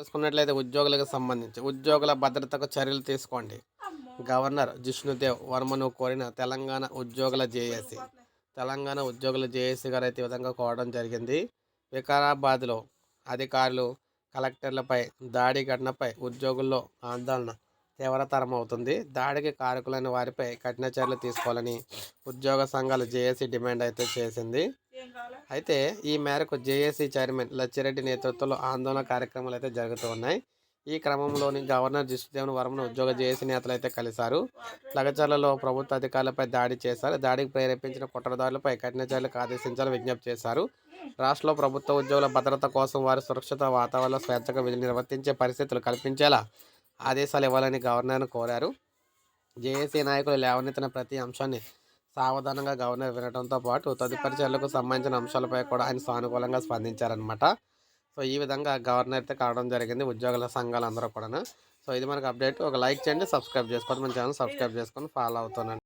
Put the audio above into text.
చూసుకున్నట్లయితే ఉద్యోగులకు సంబంధించి ఉద్యోగుల భద్రతకు చర్యలు తీసుకోండి. గవర్నర్ జిష్ణుదేవ్ వర్మను కోరిన తెలంగాణ ఉద్యోగుల జేఏసీ. తెలంగాణ ఉద్యోగుల జేఏసీ గారు అయితే విధంగా కోరడం జరిగింది. వికారాబాద్లో అధికారులు కలెక్టర్లపై దాడి ఘటనపై ఉద్యోగుల్లో ఆందోళన తీవ్రతరం అవుతుంది దాడికి కారకులైన వారిపై కఠిన చర్యలు తీసుకోవాలని ఉద్యోగ సంఘాలు జేఏసీ డిమాండ్ అయితే చేసింది. అయితే ఈ మేరకు జేఏసీ చైర్మన్ లచ్చిరెడ్డి నేతృత్వంలో ఆందోళన కార్యక్రమాలు అయితే జరుగుతూ ఉన్నాయి. ఈ క్రమంలోని గవర్నర్ జిష్ణుదేవన్ వర్మను ఉద్యోగ జేఏసీ నేతలు అయితే కలిశారు. లగచర్లలో ప్రభుత్వ అధికారులపై దాడి చేశారు. దాడికి ప్రేరేపించిన కుట్రదారులపై కఠిన చర్యలకు ఆదేశించాలని విజ్ఞప్తి చేశారు. రాష్ట్రంలో ప్రభుత్వ ఉద్యోగుల భద్రత కోసం వారి సురక్షిత వాతావరణ స్వేచ్ఛగా విధులు నిర్వర్తించే పరిస్థితులు కల్పించేలా ఆదేశాలు ఇవ్వాలని గవర్నర్ను కోరారు. జేఏసీ నాయకులు లేవనెత్తిన ప్రతి అంశాన్ని సావధానంగా గవర్నర్ వినడంతో పాటు తదుపరి చర్యలకు సంబంధించిన అంశాలపై కూడా ఆయన సానుకూలంగా స్పందించారనమాట సో ఈ విధంగా గవర్నర్ అయితే కావడం జరిగింది ఉద్యోగుల సంఘాలు అందరూ కూడా సో ఇది మనకు అప్డేట్. ఒక లైక్ చేయండి సబ్స్క్రైబ్ చేసుకోండి. మన ఛానల్ సబ్స్క్రైబ్ చేసుకొని ఫాలో అవుతున్నాను